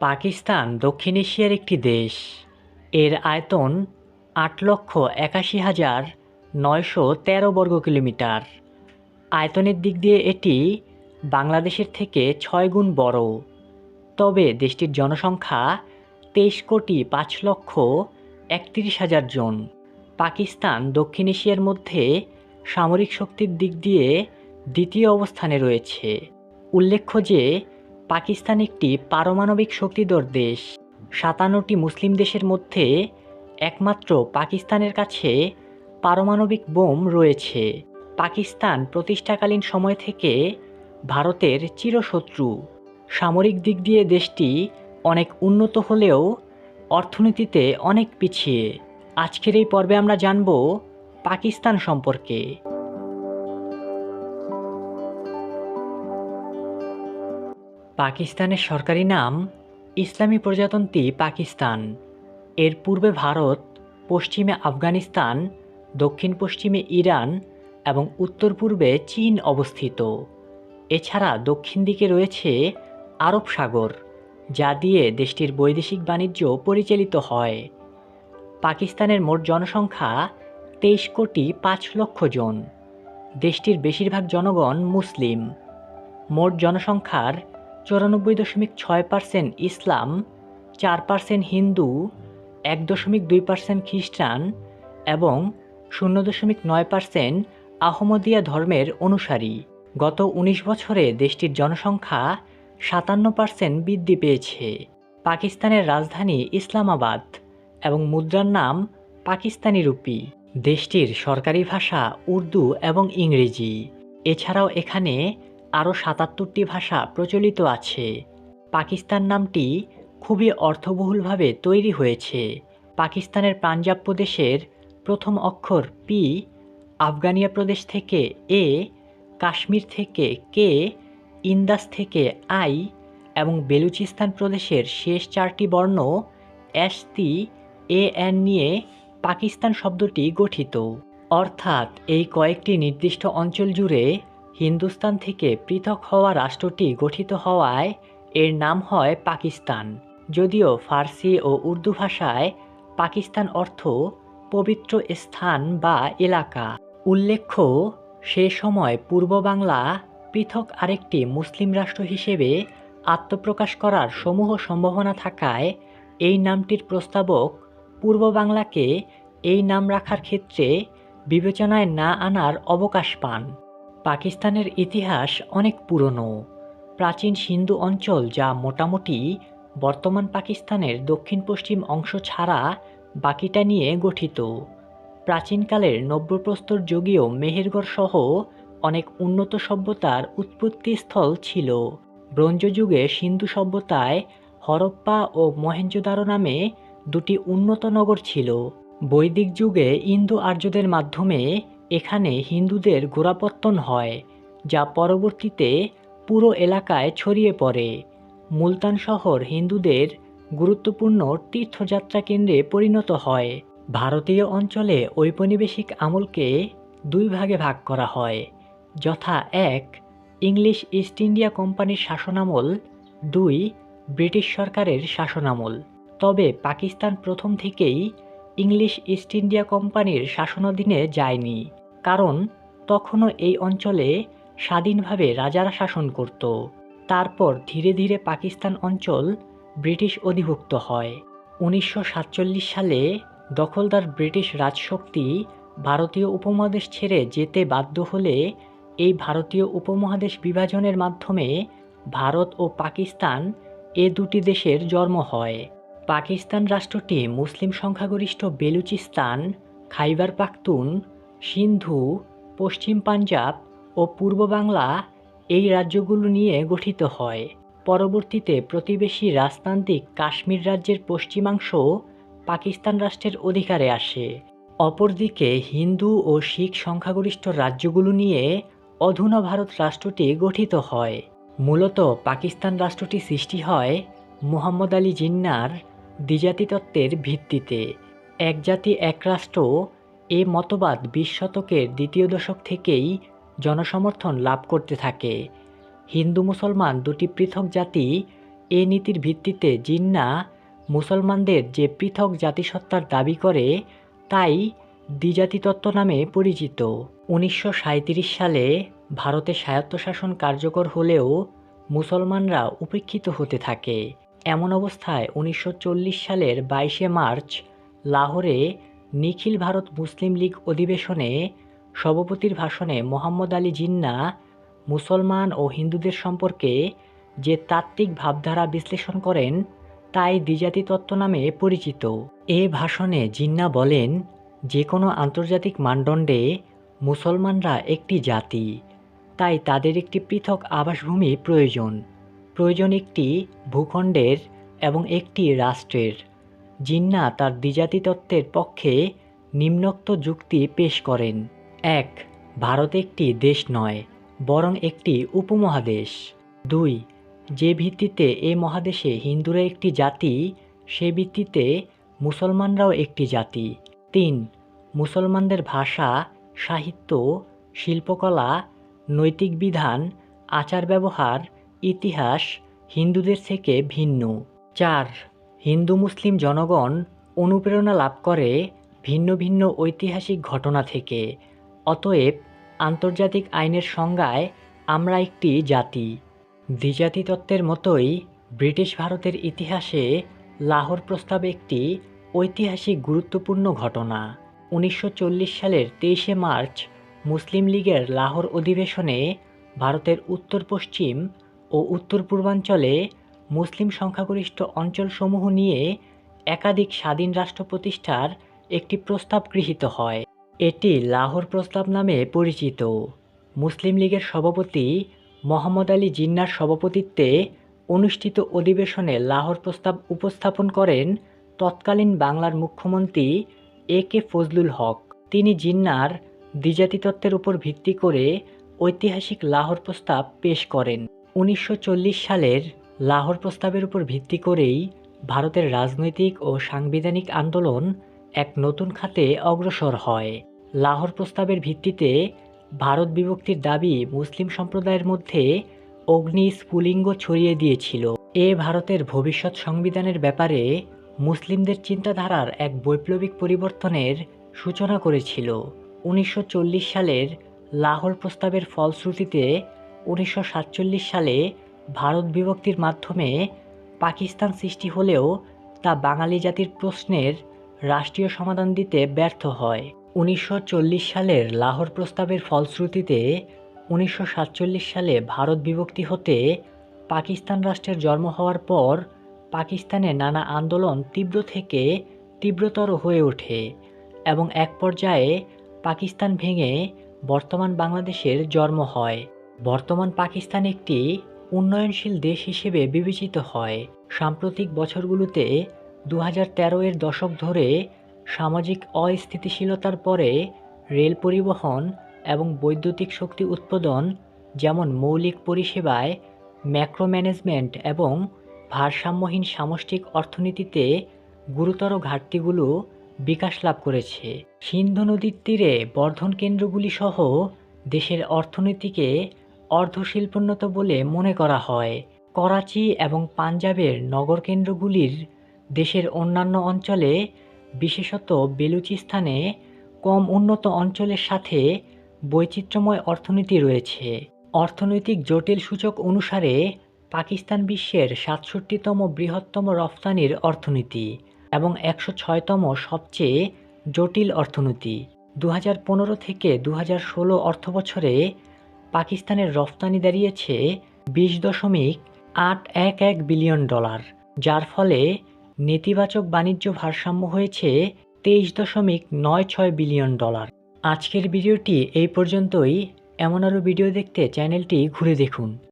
পাকিস্তান, দক্ষিণ এশিয়ার একটি দেশ। এর আয়তন আট লক্ষ একাশি হাজার নয়শো তেরো বর্গ কিলোমিটার। আয়তনের দিক দিয়ে এটি বাংলাদেশের থেকে ছয় গুণ বড়। তবে দেশটির জনসংখ্যা তেইশ কোটি পাঁচ লক্ষ একত্রিশ হাজার জন। পাকিস্তান, দক্ষিণ এশিয়ার মধ্যে সামরিক শক্তির দিক দিয়ে দ্বিতীয় অবস্থানে রয়েছে। উল্লেখ্য যে পাকিস্তান একটি পারমাণবিক শক্তিধর দেশ। সাতান্নটি মুসলিম দেশের মধ্যে একমাত্র পাকিস্তানের কাছে পারমাণবিক বোম রয়েছে। পাকিস্তান প্রতিষ্ঠাকালীন সময় থেকে ভারতের চিরশত্রু। সামরিক দিক দিয়ে দেশটি অনেক উন্নত হলেও অর্থনীতিতে অনেক পিছিয়ে। আজকের এই পর্বে আমরা জানব পাকিস্তান সম্পর্কে। পাকিস্তানের সরকারি নাম ইসলামী প্রজাতন্ত্রী পাকিস্তান। এর পূর্বে ভারত, পশ্চিমে আফগানিস্তান, দক্ষিণ পশ্চিমে ইরান এবং উত্তর পূর্বে চীন অবস্থিত। এছাড়া দক্ষিণ দিকে রয়েছে আরব সাগর, যা দিয়ে দেশটির বৈদেশিক বাণিজ্য পরিচালিত হয়। পাকিস্তানের মোট জনসংখ্যা তেইশ কোটি পাঁচ লক্ষ জন। দেশটির বেশিরভাগ জনগণ মুসলিম। মোট জনসংখ্যার চুরানব্বই দশমিক ছয় পার্সেন্ট ইসলাম, চার পার্সেন্ট হিন্দু, এক দশমিক দুই পার্সেন্ট খ্রিস্টান এবং শূন্য দশমিক নয় পার্সেন্ট আহমদিয়া ধর্মের অনুসারী। গত ১৯ বছরে দেশটির জনসংখ্যা সাতান্ন পার্সেন্ট বৃদ্ধি পেয়েছে। পাকিস্তানের রাজধানী ইসলামাবাদ এবং মুদ্রার নাম পাকিস্তানি রুপি। দেশটির সরকারি ভাষা উর্দু এবং ইংরেজি। এছাড়াও এখানে আরও সাতাত্তরটি ভাষা প্রচলিত আছে। পাকিস্তান নামটি খুবই অর্থবহুলভাবে তৈরি হয়েছে। পাকিস্তানের পাঞ্জাব প্রদেশের প্রথম অক্ষর পি আফগানিয়া প্রদেশ থেকে এ কাশ্মীর থেকে কে ইন্দাস থেকে আই এবং বেলুচিস্তান প্রদেশের শেষ চারটি বর্ণ এস তি এ এন নিয়ে পাকিস্তান শব্দটি গঠিত। অর্থাৎ এই কয়েকটি নির্দিষ্ট অঞ্চল জুড়ে হিন্দুস্তান থেকে পৃথক হওয়া রাষ্ট্রটি গঠিত হওয়ায় এর নাম হয় পাকিস্তান। যদিও ফার্সি ও উর্দু ভাষায় পাকিস্তান অর্থ পবিত্র স্থান বা এলাকা। উল্লেখ্য, সে সময় পূর্ব বাংলা পৃথক আরেকটি মুসলিম রাষ্ট্র হিসেবে আত্মপ্রকাশ করার সমূহ সম্ভাবনা থাকায় এই নামটির প্রস্তাবক পূর্ব বাংলাকে এই নাম রাখার ক্ষেত্রে বিবেচনায় না আনার অবকাশ পান। পাকিস্তানের ইতিহাস অনেক পুরনো। প্রাচীন সিন্ধু অঞ্চল যা মোটামুটি বর্তমান পাকিস্তানের দক্ষিণ পশ্চিম অংশ ছাড়া বাকিটা নিয়ে গঠিত। প্রাচীনকালের নব্যপ্রস্তর যুগীয় মেহেরগড় সহ অনেক উন্নত সভ্যতার উৎপত্তিস্থল ছিল। ব্রোঞ্জ যুগে সিন্ধু সভ্যতায় হরপ্পা ও মহেঞ্জোদারো নামে দুটি উন্নত নগর ছিল। বৈদিক যুগে ইন্দো আর্যদের মাধ্যমে এখানে হিন্দুদের গোড়াপত্তন হয়, যা পরবর্তীতে পুরো এলাকায় ছড়িয়ে পড়ে। মুলতান শহর হিন্দুদের গুরুত্বপূর্ণ তীর্থযাত্রা কেন্দ্রে পরিণত হয়। ভারতীয় অঞ্চলে ঔপনিবেশিক আমলকে দুই ভাগে ভাগ করা হয়। যথা এক, ইংলিশ ইস্ট ইন্ডিয়া কোম্পানির শাসনামল, দুই, ব্রিটিশ সরকারের শাসনামল। তবে পাকিস্তান প্রথম থেকেই ইংলিশ ইস্ট ইন্ডিয়া কোম্পানির শাসনাধীনে যায়নি, কারণ তখনও এই অঞ্চলে স্বাধীনভাবে রাজারা শাসন করত। তারপর ধীরে ধীরে পাকিস্তান অঞ্চল ব্রিটিশ অধিভুক্ত হয়। উনিশশো সাতচল্লিশ সালে দখলদার ব্রিটিশ রাজশক্তি ভারতীয় উপমহাদেশ ছেড়ে যেতে বাধ্য হলে এই ভারতীয় উপমহাদেশ বিভাজনের মাধ্যমে ভারত ও পাকিস্তান এ দুটি দেশের জন্ম হয়। পাকিস্তান রাষ্ট্রটি মুসলিম সংখ্যাগরিষ্ঠ বেলুচিস্তান, খাইবার পাখতুন, সিন্ধু, পশ্চিম পাঞ্জাব ও পূর্ব বাংলা এই রাজ্যগুলো নিয়ে গঠিত হয়। পরবর্তীতে প্রতিবেশী রাজতান্ত্রিক কাশ্মীর রাজ্যের পশ্চিমাংশ পাকিস্তান রাষ্ট্রের অধিকারে আসে। অপরদিকে হিন্দু ও শিখ সংখ্যাগরিষ্ঠ রাজ্যগুলো নিয়ে অধুনা ভারত রাষ্ট্রটি গঠিত হয়। মূলত পাকিস্তান রাষ্ট্রটি সৃষ্টি হয় মুহাম্মদ আলী জিন্নার দ্বিজাতি তত্ত্বের ভিত্তিতে, এক জাতি, এক রাষ্ট্র, এ মতবাদ বিশ শতকের দ্বিতীয় দশক থেকেই জনসমর্থন লাভ করতে থাকে। হিন্দু মুসলমান দুটি পৃথক জাতি, এ নীতির ভিত্তিতে জিন্না মুসলমানদের যে পৃথক জাতিসত্তার দাবি করে, তাই দ্বিজাতি তত্ত্ব নামে পরিচিত। উনিশশো সাঁইত্রিশ সালে ভারতে স্বায়ত্তশাসন কার্যকর হলেও মুসলমানরা উপেক্ষিত হতে থাকে। এমন অবস্থায় উনিশশো চল্লিশ সালের বাইশে মার্চ লাহোরে নিখিল ভারত মুসলিম লীগ অধিবেশনে সভাপতির ভাষণে মোহাম্মদ আলী জিন্না মুসলমান ও হিন্দুদের সম্পর্কে যে তাত্ত্বিক ভাবধারা বিশ্লেষণ করেন, তাই দ্বিজাতি তত্ত্ব নামে পরিচিত। এ ভাষণে জিন্না বলেন যে কোনো আন্তর্জাতিক মানদণ্ডে মুসলমানরা একটি জাতি, তাই তাদের একটি পৃথক আবাসভূমি প্রয়োজন। প্রয়োজন একটি ভূখণ্ডের এবং একটি রাষ্ট্রের। জিন্না তার দ্বিজাতি তত্ত্বের পক্ষে নিম্নোক্ত যুক্তি পেশ করেন। এক, ভারত একটি দেশ নয়, বরং একটি উপমহাদেশ। দুই, যে ভিত্তিতে এ মহাদেশে হিন্দুরা একটি জাতি, সে ভিত্তিতে মুসলমানরাও একটি জাতি। তিন, মুসলমানদের ভাষা, সাহিত্য, শিল্পকলা, নৈতিক বিধান আচার ব্যবহার ইতিহাস হিন্দুদের থেকে ভিন্ন। চার, হিন্দু মুসলিম জনগণ অনুপ্রেরণা লাভ করে ভিন্ন ভিন্ন ঐতিহাসিক ঘটনা থেকে। অতএব আন্তর্জাতিক আইনের সংজ্ঞায় আমরা একটি জাতি। দ্বিজাতি তত্ত্বের মতোই ব্রিটিশ ভারতের ইতিহাসে লাহোর প্রস্তাব একটি ঐতিহাসিক গুরুত্বপূর্ণ ঘটনা। উনিশশো চল্লিশ সালের তেইশে মার্চ মুসলিম লীগের লাহোর অধিবেশনে ভারতের উত্তর পশ্চিম ও উত্তর পূর্বাঞ্চলে মুসলিম সংখ্যাগরিষ্ঠ অঞ্চলসমূহ নিয়ে একাধিক স্বাধীন রাষ্ট্র প্রতিষ্ঠার একটি প্রস্তাব গৃহীত হয়। এটি লাহোর প্রস্তাব নামে পরিচিত। মুসলিম লীগের সভাপতি মোহাম্মদ আলী জিন্নার সভাপতিত্বে অনুষ্ঠিত অধিবেশনে লাহোর প্রস্তাব উপস্থাপন করেন তৎকালীন বাংলার মুখ্যমন্ত্রী এ কে ফজলুল হক। তিনি জিন্নার দ্বিজাতি তত্ত্বের উপর ভিত্তি করে ঐতিহাসিক লাহোর প্রস্তাব পেশ করেন। উনিশশো চল্লিশ সালের লাহোর প্রস্তাবের উপর ভিত্তি করেই ভারতের রাজনৈতিক ও সাংবিধানিক আন্দোলন এক নতুন খাতে অগ্রসর হয়। লাহোর প্রস্তাবের ভিত্তিতে ভারত বিভক্তির দাবি মুসলিম সম্প্রদায়ের মধ্যে অগ্নি স্ফুলিঙ্গ ছড়িয়ে দিয়েছিল। এ ভারতের ভবিষ্যৎ সংবিধানের ব্যাপারে মুসলিমদের চিন্তাধারার এক বৈপ্লবিক পরিবর্তনের সূচনা করেছিল। উনিশশো চল্লিশ সালের লাহোর প্রস্তাবের ফলশ্রুতিতে উনিশশো সাতচল্লিশ সালে ভারত বিভক্তির মাধ্যমে পাকিস্তান সৃষ্টি হলেও তা বাঙালি জাতির প্রশ্নের রাষ্ট্রীয় সমাধান দিতে ব্যর্থ হয়। উনিশশো চল্লিশ সালের লাহোর প্রস্তাবের ফলশ্রুতিতে উনিশশো সাতচল্লিশ সালে ভারত বিভক্তি হতে পাকিস্তান রাষ্ট্রের জন্ম হওয়ার পর পাকিস্তানে নানা আন্দোলন তীব্র থেকে তীব্রতর হয়ে ওঠে এবং এক পর্যায়ে পাকিস্তান ভেঙে বর্তমান বাংলাদেশের জন্ম হয়। বর্তমান পাকিস্তান একটি উন্নয়নশীল দেশ হিসেবে বিবেচিত হয়। সাম্প্রতিক বছরগুলোতে দু এর দশক ধরে সামাজিক অস্থিতিশীলতার পরে রেল পরিবহন এবং বৈদ্যুতিক শক্তি উৎপাদন, যেমন মৌলিক পরিষেবায় ম্যাক্রো ম্যানেজমেন্ট এবং ভারসাম্যহীন সামষ্টিক অর্থনীতিতে গুরুতর ঘাটতিগুলো বিকাশ লাভ করেছে। সিন্ধু নদীর তীরে বর্ধন কেন্দ্রগুলি সহ দেশের অর্থনীতিকে অর্ধশিল্পোন্নত বলে মনে করা হয়। করাচি এবং পাঞ্জাবের নগর কেন্দ্রগুলির দেশের অন্যান্য অঞ্চলে, বিশেষত বেলুচিস্তানে, কম উন্নত অঞ্চলের সাথে বৈচিত্র্যময় অর্থনীতি রয়েছে। অর্থনৈতিক জটিল সূচক অনুসারে পাকিস্তান বিশ্বের সাতষট্টিতম বৃহত্তম রফতানির অর্থনীতি এবং একশো ছয়তম সবচেয়ে জটিল অর্থনীতি। দু হাজার পনেরো থেকে দু অর্থবছরে পাকিস্তানের রফতানি দাঁড়িয়েছে বিশ দশমিক আট এক এক বিলিয়ন ডলার, যার ফলে নেতিবাচক বাণিজ্য ভারসাম্য হয়েছে তেইশ দশমিক নয় ছয় বিলিয়ন ডলার। আজকের ভিডিওটি এই পর্যন্তই। এমন আরও ভিডিও দেখতে চ্যানেলটি ঘুরে দেখুন।